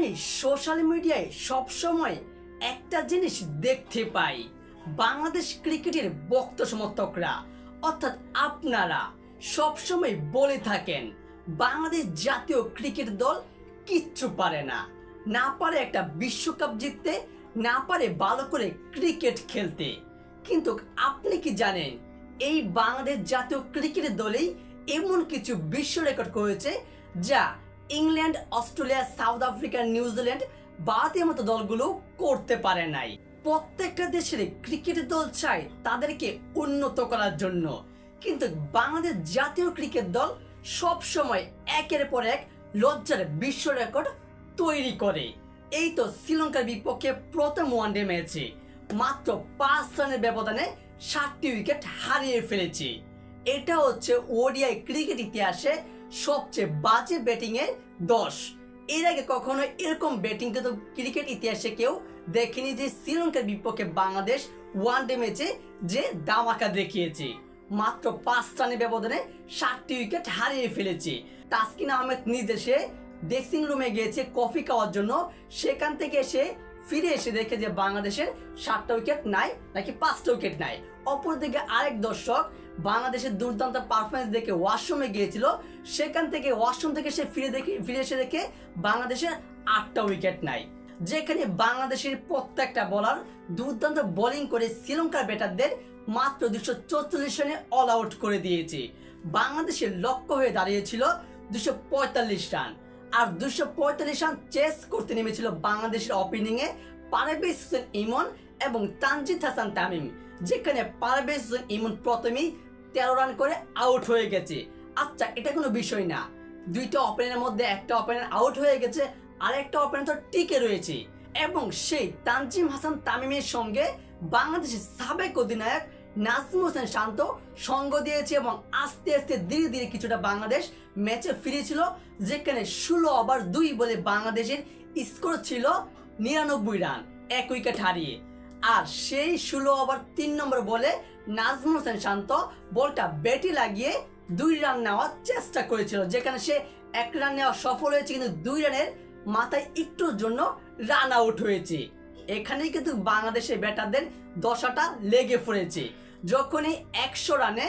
আমি সোশ্যাল মিডিয়ায় সবসময় একটা জিনিস দেখতে পাই। বাংলাদেশ ক্রিকেটের বক্ত সমর্থকরা, অর্থাৎ আপনারা সবসময় বলে থাকেন, বাংলাদেশ জাতীয় ক্রিকেট দল কিচ্ছু পারে না। না পারে একটা বিশ্বকাপ জিততে, না পারে ভালো করে ক্রিকেট খেলতে। কিন্তু আপনি কি জানেন, এই বাংলাদেশ জাতীয় ক্রিকেট দলেই এমন কিছু বিশ্ব রেকর্ড করেছে, যা England, Australia, South Africa New Zealand ভারতের মতো দলগুলো করতে পারে নাই। প্রত্যেকটা দেশের ক্রিকেট দল চায় তাদেরকে উন্নত করার জন্য। কিন্তু বাংলাদেশ জাতীয় ক্রিকেট দল সব সময় একের পর এক লজ্জার বিশ্ব রেকর্ড তৈরি করে। এই তো শ্রীলঙ্কার বিপক্ষে প্রথম ওয়ানডে ম্যাচে মাত্র পাঁচ রানের ব্যবধানে সাতটি উইকেট হারিয়ে ফেলেছে। এটা হচ্ছে ওডিআই ক্রিকেট ইতিহাসে সবচেয়ে বাজে ব্যাটিংয়ে দশ। এর আগে কখনো এরকম ব্যাটিং কিন্তু ক্রিকেট ইতিহাসে কেউ দেখেনি যে শ্রীলঙ্কার বিপক্ষে বাংলাদেশ ওয়ানডে ম্যাচে যে দামাকা দেখিয়েছে। মাত্র পাঁচ রানের ব্যবধানে সাতটি উইকেট হারিয়ে ফেলেছে। তাসকিন আহমেদ নিজে সে ড্রেসিং রুমে গিয়েছে কফি খাওয়ার জন্য। সেখান থেকে এসে ফিরে এসে দেখে যে বাংলাদেশের সাতটা উইকেট নাই, নাকি পাঁচটা উইকেট নাই। অপরদিকে আরেক দর্শক, বাংলাদেশের দুর্দান্ত পারফরমেন্স দেখে ওয়াশরুমে গিয়েছিল। সেখান থেকে ওয়াশরুম থেকে সে ফিরে দেখে, ফিরে এসে দেখে বাংলাদেশের আটটা উইকেট নাই। যেখানে বাংলাদেশের প্রত্যেকটা বলার দুর্দান্ত বোলিং করে শ্রীলঙ্কার ব্যাটারদের মাত্র দুশো চৌচল্লিশ রানে অল আউট করে দিয়েছে। বাংলাদেশের লক্ষ্য হয়ে দাঁড়িয়েছিল দুশো পঁয়তাল্লিশ রান। আর দুশো পঁয়তাল্লিশ রান চেস করতে নেমেছিল বাংলাদেশের ওপেনিংয়ে পারভেজ হোসেন ইমন এবং তানজিদ হাসান তামিম, যেখানে পারভেজ হোসেন ইমন প্রথমেই তেরো রান করে আউট হয়ে গেছে। আচ্ছা এটা কোনো বিষয় না। দুইটা ওপেনের মধ্যে একটা ওপেনার আউট হয়ে গেছে, আর একটা ওপেনার তো টিকে রয়েছে। এবং সেই তানজিম হাসান তামিমের সঙ্গে বাংলাদেশের সাবেক অধিনায়ক নাসিম হোসেন শান্ত সঙ্গ দিয়েছে এবং আস্তে আস্তে ধীরে ধীরে কিছুটা বাংলাদেশ ম্যাচে ফিরেছিল, যেখানে ষোলো ওভার দুই বলে বাংলাদেশের স্কোর ছিল নিরানব্বই রান, এক উইকেট হারিয়ে। আর সেই ষোলো ওভার তিন নম্বর বলে নাজমুল হোসেন শান্ত বলটা ব্যাটে লাগিয়ে দুই রান নেওয়ার চেষ্টা করেছিল, যেখানে সে এক রান নেওয়া সফল হয়েছে, কিন্তু দুই রানের মাথায় একটুর জন্য রান আউট হয়েছে। এখানেই কিন্তু বাংলাদেশের ব্যাটারদের দশাটা লেগে পড়েছে। যখনই একশো রানে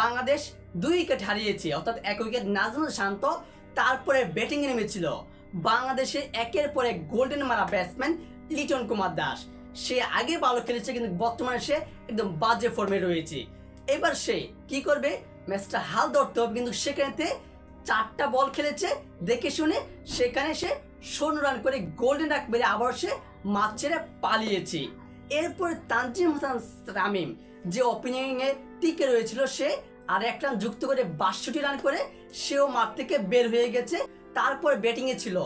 বাংলাদেশ দুই উইকেট হারিয়েছে, অর্থাৎ এক উইকেট নাজমুল শান্ত তারপরে ব্যাটিংয়ে নেমেছিল। বাংলাদেশের একের পর এক গোল্ডেন মারা ব্যাটসম্যান লিটন কুমার দাস। সে আগে ভালো খেলেছে, কিন্তু বর্তমানে সে একদম বাজে ফর্মে রয়েছে। এবার সে কি করবে? ম্যাচটা হাল ধরতে হবে, কিন্তু সেখানেতে চারটা বল খেলেছে। দেখে শুনে সেখানে সে শূন্য রান করে গোল্ডেন ডাক মেরে আবার সে মাঠ ছেড়ে পালিয়েছে। এরপরে তানজিম হাসান তামিম যে ওপেনিংয়ে টিকে রয়েছিল, সে আর এক রান যুক্ত করে বাষট্টি রান করে সেও মাঠ থেকে বের হয়ে গেছে। তারপর ব্যাটিংয়ে ছিল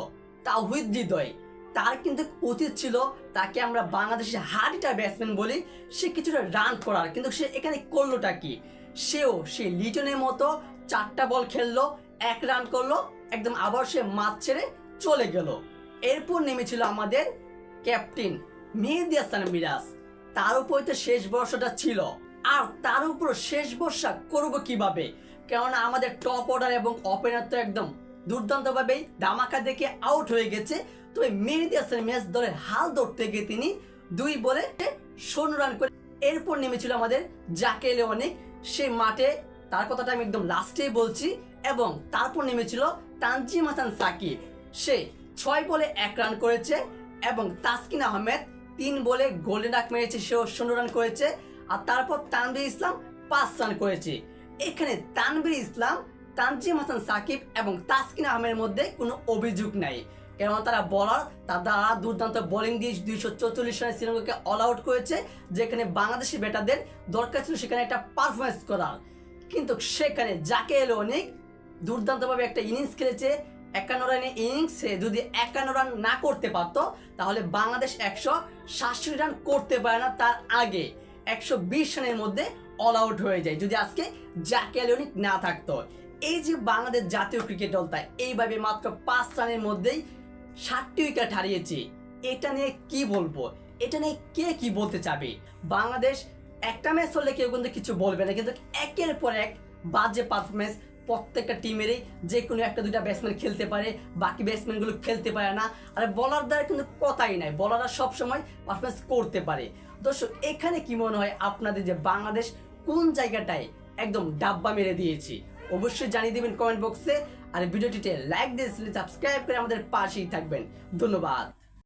তাহিদ হৃদয়। তার কিন্তু উচিত ছিল, তাকে আমরা বাংলাদেশের হার্ডিটা ব্যাটসম্যান বলি। সে কিছুটা রান করার, কিন্তু সে এখানে করলোটা কি? সেও সে লিটনের মতো চারটা বল খেললো, এক রান করল, একদম আবার সে মাছ ছেড়ে চলে গেল। এরপর নেমেছিল আমাদের ক্যাপ্টেন মেহেদি হাসান মিরাজ। তার উপর তো শেষ বর্ষটা ছিল। আর তার উপর শেষ বর্ষা করব কীভাবে? কেননা আমাদের টপ অর্ডার এবং ওপেনার তো একদম দুর্দান্তভাবেই ধামাকা দেখে আউট হয়ে গেছে। তবে মেহেদি হাসান মিরাজ দলের হাল ধরতে গিয়ে তিনি দুই বলে শূন্য রান করে এরপর নেমেছিল আমাদের জাকে অনেক। সেই মাঠে তার কথাটা আমি একদম লাস্টেই বলছি এবং তারপর নেমেছিল তানজিম হাসান সাকিব। সে ছয় বলে এক রান করেছে এবং তাসকিন আহমেদ তিন বলে গোল্ডেন ডাক মেরেছে, সেও শূন্য রান করেছে, আর তারপর তানভীর ইসলাম পাঁচ রান করেছে। এখানে তানভীর ইসলাম, তানজিম হাসান সাকিব এবং তাসকিন আহমেদের মধ্যে কোনো অভিযোগ নাই। কেননা তারা বলার তারা দুর্দান্ত বোলিং দিয়ে দুইশো চৌচল্লিশ রানে শ্রীলঙ্কাকে অল আউট করেছে, যেখানে বাংলাদেশি ব্যাটারদের দরকার ছিল সেখানে একটা পারফরমেন্স করার। কিন্তু সেখানে যাকে এলো অনেক দুর্দান্তভাবে একটা ইনিংস খেলেছে একান্ন রানের ইনিংসে যদি একান্ন রান না করতে পারতো, তাহলে বাংলাদেশ একশো সাতষট্টি রান করতে পারে না তার আগে। একশো বিশ রানের মধ্যে অল আউট হয়ে যায়, যদি আজকে জাকে এলিওনিক না থাকতো। এই যে বাংলাদেশ জাতীয় ক্রিকেট দলটা এইভাবে মাত্র পাঁচ রানের মধ্যেই ষাটটি উইকেট হারিয়েছে। এটা নিয়ে কি বলব? এটা নিয়ে কে কি বলতে চাবে? বাংলাদেশ একটা ম্যাচ হলে কেউ কিন্তু কিছু বলবে না, কিন্তু একের পর এক বাজে পারফরমেন্স প্রত্যেকটা টিমেরই যে কোনো একটা দুইটা ব্যাটসম্যান খেলতে পারে, বাকি ব্যাটসম্যানগুলো খেলতে পারে না। আর বলার দ্বারা কিন্তু কথাই নাই। বলাররা সবসময় পারফরমেন্স করতে পারে। দর্শক, এখানে কি মনে হয় আপনাদের যে বাংলাদেশ কোন জায়গাটায় একদম ডাব্বা মেরে দিয়েছি? অবশ্যই জানিয়ে দেবেন কমেন্ট বক্সে আর ভিডিওটিতে লাইক দিয়ে সাবস্ক্রাইব করে আমাদের পাশেই থাকবেন। ধন্যবাদ।